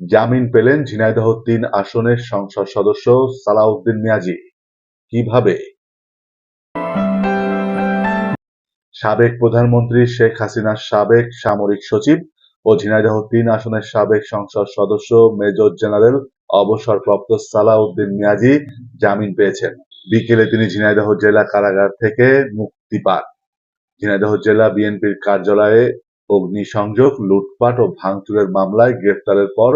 জামিন পেলেন ঝিনাইদহ তিন আসনের সংসদ সদস্য সালাউদ্দিন মিয়াজি। কীভাবে? সাবেক প্রধানমন্ত্রী শেখ হাসিনার সাবেক সামরিক সচিব ও ঝিনাইদহ তিন আসনের সাবেক সংসদ সদস্য মেজর জেনারেল অবসরপ্রাপ্ত সালাউদ্দিন মিয়াজি জামিন পেয়েছেন। বিকেলে তিনি ঝিনাইদহ জেলা কারাগার থেকে মুক্তি পান। ঝিনাইদহ জেলা বিএনপির কার্যালয়ে অগ্নিসংযোগ, লুটপাট ও ভাঙচুরের মামলায় গ্রেফতারের পর,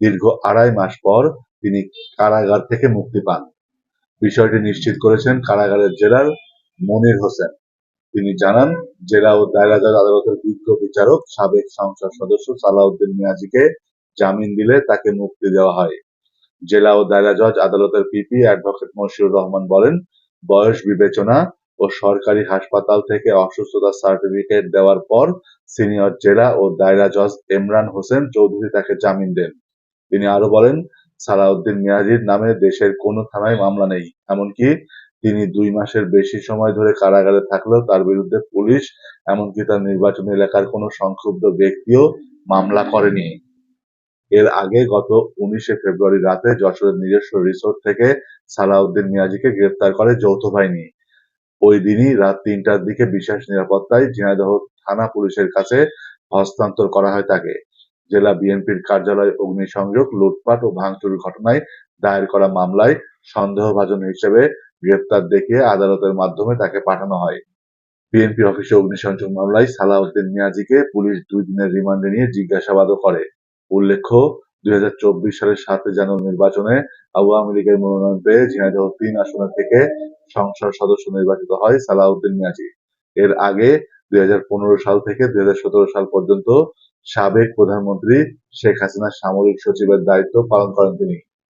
দীর্ঘ আড়াই মাস পর, তিনি কারাগার থেকে মুক্তি পান। বিষয়টি নিশ্চিত করেছেন কারাগারের জেলার মনির হোসেন। তিনি জানান, জেলা ও দায়রা জজ আদালতের বিজ্ঞ বিচারক, সাবেক সংসদ সদস্য সালাউদ্দিন মিয়াজিকে জামিন দিলে তাকে মুক্তি দেওয়া হয়। জেলা ও দায়রা জজ আদালতের পিপি অ্যাডভোকেট মশিউর রহমান বলেন, বয়স বিবেচনা ও সরকারি হাসপাতাল থেকে অসুস্থতার সার্টিফিকেট দেওয়ার পর সিনিয়র জেলা ও দায়রা জজ এমরান হোসেন চৌধুরী তাকে জামিন দেন। তিনি আরও বলেন, সালাউদ্দিন মিয়াজির নামে দেশের কোনো থানায় মামলা নেই। এমনকি তিনি দুই মাসের বেশি সময় ধরে কারাগারে থাকলেও তার বিরুদ্ধে পুলিশ, এমনকি তার নির্বাচনী এলাকার কোনো সংক্ষুব্ধ ব্যক্তিও মামলা করেনি। এর আগে গত উনিশে ফেব্রুয়ারি রাতে যশোরের নিজস্ব রিসোর্ট থেকে সালাউদ্দিন মিয়াজিকে গ্রেপ্তার করে যৌথ বাহিনী। ওই দিনই রাত তিনটার দিকে বিশেষ নিরাপত্তায় ঝিনাইদহ থানা পুলিশের কাছে হস্তান্তর করা হয় তাকে। জেলা বিএনপির কার্যালয় অগ্নিসংযোগ, লুটপাট ও ভাঙচুর ঘটনায় দায়ের করা মামলায় সন্দেহভাজন হিসেবে গ্রেপ্তার দেখিয়ে আদালতের মাধ্যমে তাকে পাঠানো হয়। বিএনপি অফিসে অগ্নিসংযোগ মামলায় সালাউদ্দিন মিয়াজিকে পুলিশ দুই দিনের রিমান্ডে নিয়ে জিজ্ঞাসাবাদও করে। উল্লেখ্য দুই হাজার চব্বিশ সালের সাতই জানুয়ারি নির্বাচনে আওয়ামী লীগের মনোনয়ন পেয়ে ঝিনাইদহ তিন আসনের থেকে সংসদ সদস্য নির্বাচিত হয় সালাউদ্দিন মিয়াজি। এর আগে দুই হাজার পনেরো সাল থেকে দুই হাজার সতেরো সাল পর্যন্ত সাবেক প্রধানমন্ত্রী শেখ হাসিনার সামরিক সচিবের দায়িত্ব পালন করেন তিনি।